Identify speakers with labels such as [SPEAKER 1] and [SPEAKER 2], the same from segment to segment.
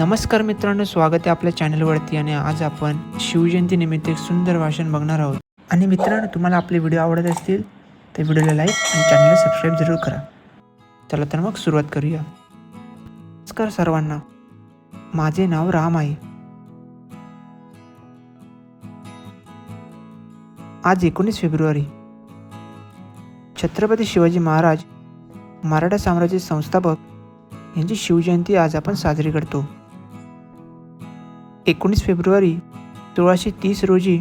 [SPEAKER 1] नमस्कार मित्रांनो स्वागत आहे आपल्या चॅनलवरती आणि आज आपण शिवजयंती निमित्त एक सुंदर भाषण बघणार आहोत. आणि मित्रांनो तुम्हाला आपले व्हिडिओ आवडत असतील तर व्हिडिओला लाईक आणि चॅनलला सबस्क्राईब जरूर करा. चला तर मग सुरुवात करूया. नमस्कार सर्वांना. माझे नाव राम आहे. आज एकोणीस फेब्रुवारी. छत्रपती शिवाजी महाराज मराठा साम्राज्य संस्थापक यांची शिवजयंती आज आपण साजरी करतो. एकोणीस फेब्रुवारी सोळाशे तीस रोजी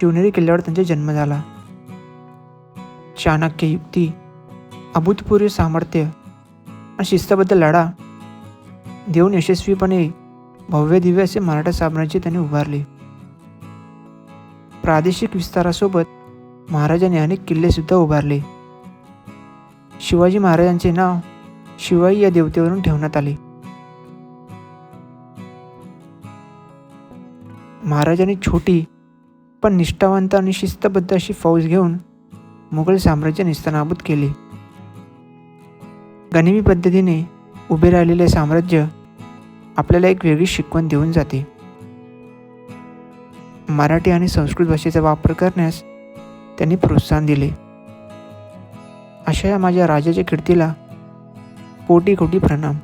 [SPEAKER 1] शिवनेरी किल्ल्यावर त्यांचा जन्म झाला. चाणक्य युक्ती अभूतपूर्व सामर्थ्य आणि शिस्तबद्ध लढा देऊन यशस्वीपणे भव्य दिव्य असे मराठा साम्राज्य त्यांनी उभारले. प्रादेशिक विस्तारासोबत महाराजांनी अनेक किल्लेसुद्धा उभारले. शिवाजी महाराजांचे नाव शिवाई या देवतेवरून ठेवण्यात आले. महाराजांनी छोटी पण निष्ठावंत आणि शिस्तबद्ध अशी फौज घेऊन मुघल साम्राज्य निस्तनाबूत केले. गनिमी पद्धतीने उभे राहिलेले साम्राज्य आपल्याला एक वेगळी शिकवण देऊन जाते. मराठी आणि संस्कृत भाषेचा वापर करण्यास त्यांनी प्रोत्साहन दिले. अशा या माझ्या राजाच्या कीर्तीला कोटी कोटी प्रणाम.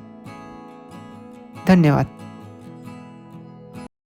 [SPEAKER 1] धन्यवाद.